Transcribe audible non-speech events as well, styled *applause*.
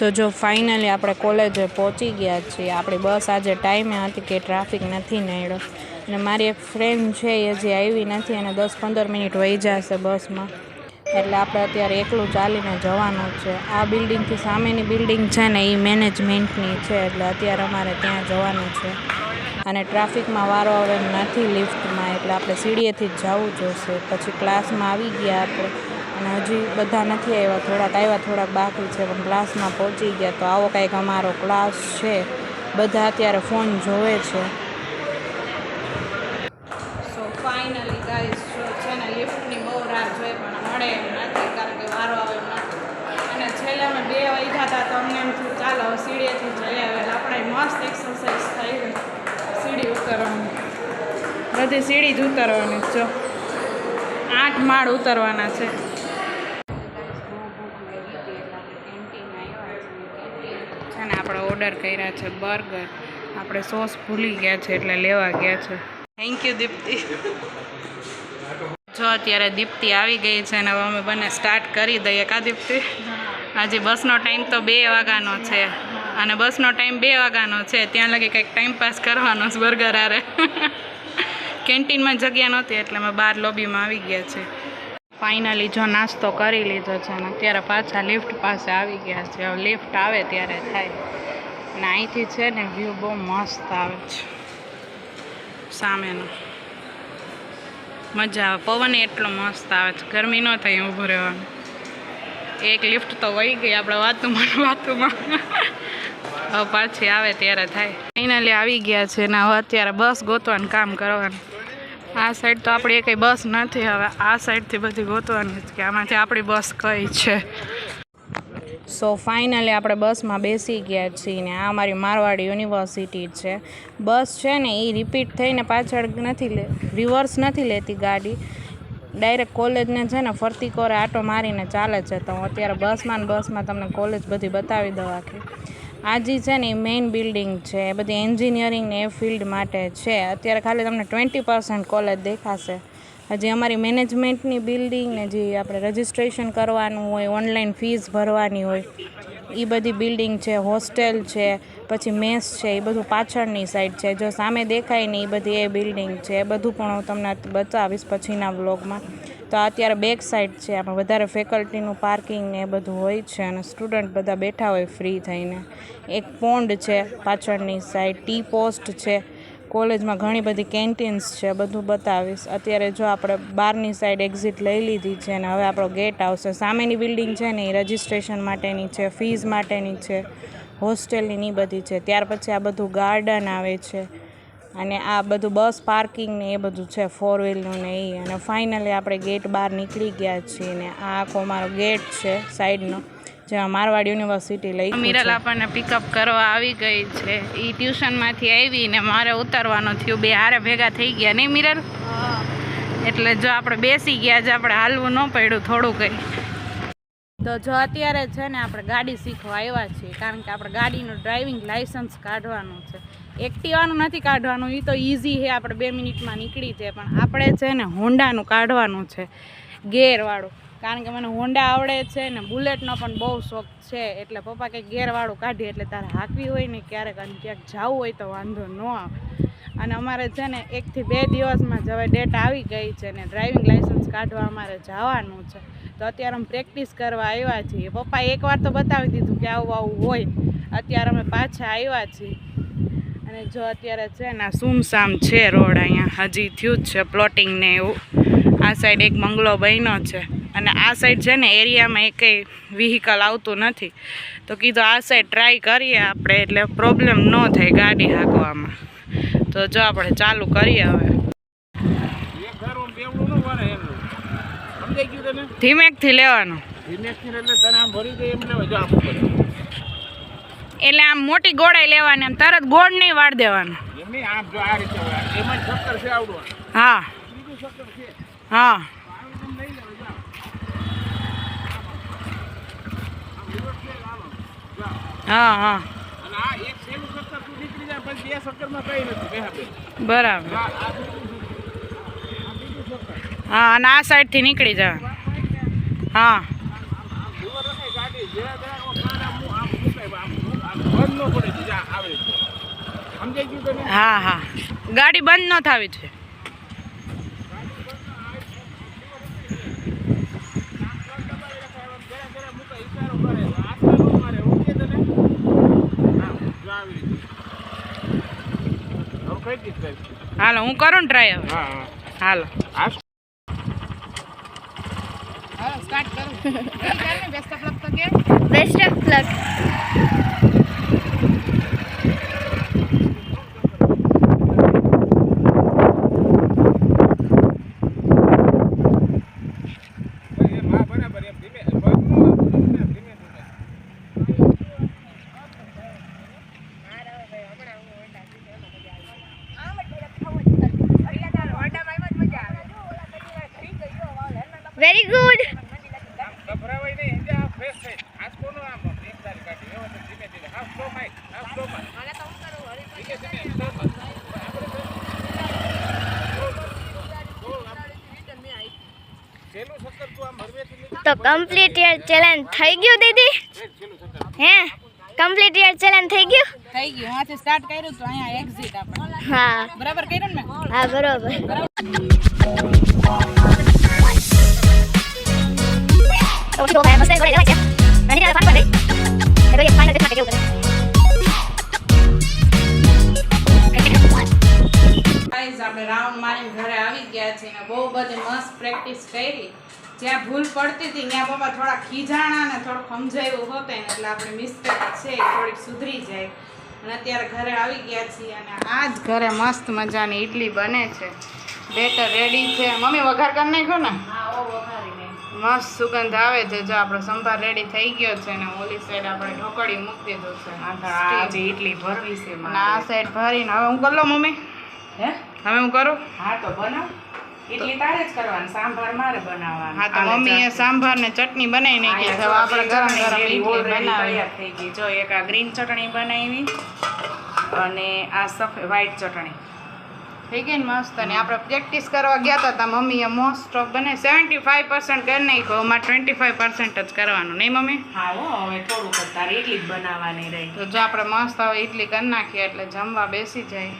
તો જો ફાઇનલી આપણે કોલેજે પહોંચી ગયા છીએ. આપણી બસ આજે ટાઈમે હતી કે ટ્રાફિક નથી નડ્યો. અને મારી એક ફ્રેન્ડ છે એ હજી આવી નથી અને દસ પંદર મિનિટ વહી જશે બસમાં. એટલે આપણે અત્યારે એકલું ચાલીને જવાનું છે. આ બિલ્ડિંગથી સામેની બિલ્ડિંગ છે ને એ મેનેજમેન્ટની છે. એટલે અત્યારે અમારે ત્યાં જવાનું છે. અને ટ્રાફિકમાં વારો હવે નથી લિફ્ટમાં એટલે આપણે સીડીએથી જ જવું જોશે. પછી ક્લાસમાં આવી ગયા આપણે. અને હજી બધા નથી આવ્યા, થોડાક આવ્યા, થોડાક બાકી છે, પણ ક્લાસમાં પહોંચી ગયા તો આવો કંઈક અમારો ક્લાસ છે. બધા અત્યારે ફોન જોવે છે. સો ફાઇનલી ગાઈસ છે ને લિફ્ટની બહુ રાહ જોઈ પણ મળે એમ નથી, કારણ કે વારો અને છેલ્લે અમે બે વાગ્યા હતા તો એમ થયું, ચાલો સીડીએથી જઈ આપણે મસ્ત એક્સરસાઇઝ થઈ સીડી ઉતરવાની. બધી સીડી જ ઉતરવાની જો. આઠ માળ ઉતરવાના છે ને આપણે ઓર્ડર કર્યા છે બર્ગર. આપણે સોસ ભૂલી ગયા છે એટલે લેવા ગયા છે. થેન્ક યુ દીપ્તિ જો અત્યારે દીપ્તિ આવી ગઈ છે અને હવે અમે બંને સ્ટાર્ટ કરી દઈએ કા દીપ્તિ આજે બસનો ટાઈમ તો બે વાગ્યાનો છે. અને બસનો ટાઈમ બે વાગ્યાનો છે. ત્યાં લગી કંઈક ટાઈમ પાસ કરવાનો છે બર્ગર આરે કેન્ટીનમાં જગ્યા નહોતી એટલે અમે બહાર લોબીમાં આવી ગયા છે. ફાઇનલી જો નાસ્તો કરી લીધો છે અને અત્યારે પાછા લિફ્ટ પાસે આવી ગયા છે. હવે લિફ્ટ આવે ત્યારે થાય. અને અહીંથી છે ને વ્યૂ બહુ મસ્ત આવે છે. સામેનો. મજા આવે. પવન એટલો મસ્ત આવે છે. ગરમી ન થાય ઊભું રહેવાનું. એક લિફ્ટ તો વહી ગઈ આપણે વાતુમાં ને વાતુમાં. *laughs* હવે પાછી આવે ત્યારે થાય. ફાઇનલી આવી ગયા છે ને હવે અત્યારે બસ ગોતવાનું કામ કરવાનું. આ સાઈડ તો આપણી કંઈ બસ નથી હવે. આ સાઈડથી બધી ગોતવાની કે આમાંથી આપણી બસ કઈ છે. સો ફાઇનલી આપણે બસમાં બેસી ગયા છીએ ને, આ અમારી મારવાડ યુનિવર્સિટી છે. બસ છે ને એ રિપીટ થઈને પાછળ નથી લે રિવર્સ નથી લેતી ગાડી. ડાયરેક્ટ કોલેજને છે ને, ફરતી કોરે આટો મારીને ચાલે છે. તો હું અત્યારે બસમાં ને બસમાં તમને કોલેજ બધી બતાવી દઉં આખી. આજી છે ને એ મેઇન બિલ્ડિંગ છે. એ બધી એન્જિનિયરિંગ ને એ ફિલ્ડ માટે છે. અત્યારે ખાલી તમને ટ્વેન્ટી પર્સન્ટ કોલેજ દેખાશે. હજી અમારી મેનેજમેન્ટની બિલ્ડિંગ ને જે આપણે રજિસ્ટ્રેશન કરવાનું હોય ઓનલાઈન ફીસ ભરવાની હોય એ બધી બિલ્ડિંગ છે હોસ્ટેલ છે, પછી મેસ છે એ બધું પાછળની સાઈડ છે. જો સામે દેખાય ને એ બધી એ બિલ્ડિંગ છે. એ બધું પણ હું તમને બતાવીશ પછીના વ્લોગમાં તો અત્યારે બેક સાઈડ છે. આમાં વધારે ફેકલ્ટીનું પાર્કિંગ ને એ બધું હોય છે અને સ્ટુડન્ટ બધા બેઠા હોય ફ્રી થઈને. એક પોન્ડ છે પાછળની સાઈડ ટી પોસ્ટ છે. કોલેજમાં ઘણી બધી કેન્ટીન્સ છે, બધું બતાવીશ. અત્યારે જો આપણે બહારની સાઈડ એક્ઝિટ લઈ લીધી છે અને હવે આપણો ગેટ આવશે. સામેની બિલ્ડિંગ છે ને એ રજિસ્ટ્રેશન માટેની છે ફીઝ માટેની છે હોસ્ટેલની ની બધી છે. ત્યાર પછી આ બધું ગાર્ડન આવે છે અને આ બધું બસ પાર્કિંગ ને એ બધું છે ફોર વ્હીલનું ને એ અને ફાઇનલી આપણે ગેટ બહાર નીકળી ગયા છીએ ને આ આખો મારો ગેટ છે સાઈડનો જ્યાં મારવાડી યુનિવર્સિટી લઈ મિરલ આપણને પિકઅપ કરવા આવી ગઈ છે. એ ટ્યુશનમાંથી આવી ને મારે ઉતારવાનું થયું. બે હારે ભેગા થઈ ગયા નહીં મિરલ એટલે જો આપણે બેસી ગયા છે આપણે હાલવું ન પડ્યું થોડું કંઈ. તો જો અત્યારે છે ને આપણે ગાડી શીખવા આવ્યા છીએ કારણ કે આપણે ગાડીનું ડ્રાઇવિંગ લાઇસન્સ કાઢવાનું છે. એક્ટિવાનું નથી કાઢવાનું એ તો ઇઝી છે આપણે બે મિનિટમાં નીકળી જાય. પણ આપણે છે ને હોન્ડાનું કાઢવાનું છે ગેરવાળું કારણ કે મને હોન્ડા આવડે છે ને બુલેટનો પણ બહુ શોખ છે. એટલે પપ્પા કંઈક ગેરવાળું કાઢી એટલે તારે હાંકવી હોય ને ક્યારેક અને ક્યાંક જવું હોય તો વાંધો ન આવે. અને અમારે છે ને એકથી બે દિવસમાં જ હવે ડેટ આવી ગઈ છે ને ડ્રાઇવિંગ લાઇસન્સ કાઢવા અમારે જવાનું છે. તો અત્યારે અમે પ્રેક્ટિસ કરવા આવ્યા છીએ. પપ્પા એકવાર તો બતાવી દીધું કે આવું આવું હોય. અત્યારે અમે પાછા આવ્યા છીએ. અને જો અત્યારે છે ને આ સુમસામ છે રોડ અહીંયા. હજી થયું જ છે પ્લોટિંગ ને એવું. આ સાઈડ એક બંગલો બન્યો છે. અને આ સાઈડ છે ને એરિયામાં એકેય વ્હીકલ આવતું નથી. તો કીધું આ સાઈડ ટ્રાય કરીએ આપણે એટલે પ્રોબ્લેમ ન થાય ગાડી હાંકવામાં. તો જો આપણે ચાલુ કરીએ હવે. ધીમેકથી લેવાનું. એટલે આમ મોટી ગોળાઈ લેવાની આમ તરત ગોળ નહીં વાળ દેવાનું. હા. હા. આમ બંધ બરાબર. હા અને આ સાઈડથી નીકળી ગયું તને? હા હા. ગાડી બંધ ન થવી છે જરા જરા મૂકો ઈશારો કરે આસ્તા ન મારે ઓકે તને હા જો આવી રીતે હવે કઈ દીધ કરી હાલો હું કરું ને ટ્રાય હવે હા હા. હાલો. આ હાલો સ્ટાર્ટ કરું. બેસ્ટ ઓફ લક તો કે બેસ્ટ ઓફ લક એમ હા બરાબર એમ ધીમે પગનું આપવું ને ધીમે ધીમે વેરી ગુડ આમ ગભરાવાય નહીં હિંજા આમ ફ્રેશ થઈ આંચકો નો આમ એક તારી કાઢી વ્યવસ્થિત ધીમે ધીમે હાફ સ્લો માં હાફ સ્લો માં ધીમે ધીમે સ્લો માં છેલ્લું સત્તર તું આમ હળવેથી લીધું તો કમ્પ્લીટ યર ચેલેન્જ થઈ ગયું દીદી છેલ્લું સત્તર હે કમ્પ્લીટ યર ચેલેન્જ થઈ ગયું થઈ ગયું હાથે સ્ટાર્ટ કર્યું તો અહીંયા એક્ઝિટ આપણે. હા. બરાબર કર્યું ને મેં? હા બરોબર. ઘરે આવી ગયા છીએ બહુ બધી મસ્ત પ્રેક્ટિસ કરી. જ્યાં ભૂલ પડતી હતી, ત્યાં પપ્પા થોડા ખીજાણા ને થોડુંક સમજાયું હોતે ને એટલે આપણે મિસ્ટેક છે થોડીક સુધરી જાય. અત્યારે ઘરે આવી ગયા છીએ અને આ જ ઘરે મસ્ત મજાની ઈડલી બને છે. બેટર રેડી છે. મમ્મી, વઘાર કરી નાખ્યો ને? મસ્ત સુગંધ આવે છે. જો આપણો સંભાર રેડી થઈ ગયો છે ને ઓલી સાઈડ આપણે ઢોકળી મૂકી દીધું છે. આજે ઇડલી ભરવી છે આ સાઈડ ભરીને હવે હું કરો મમ્મી? હે? હવે હું કરું? હા તો બનાવ. ઇડલી તારે જ કરવાની. સાંભાર મારે બનાવવાનું. હા તો મમ્મીએ સાંભાર ને ચટણી બનાવી નાખી છે આપણે ગરમ ગરમ ઈડલી બનાવી. થઈ ગઈ. જો એક આ ગ્રીન ચટણી બનાવી અને આ સફેદ વ્હાઈટ ચટણી. થઈ ગઈ ને મસ્ત. અને આપણે પ્રેક્ટિસ કરવા ગયા હતા તા મમ્મીએ મોસ્ટ ઓફ બને સેવન્ટી ફાઈવ પર્સન્ટ કરી નાખ્યો. અમારે ટ્વેન્ટી ફાઈવ પર્સન્ટ જ કરવાનું. નહીં મમ્મી? હા હવે થોડુંક તારે ઇડલી જ બનાવવાની રહી. તો જો આપણે મસ્ત હવે ઇડલી કરી નાખીએ એટલે જમવા બેસી જાય.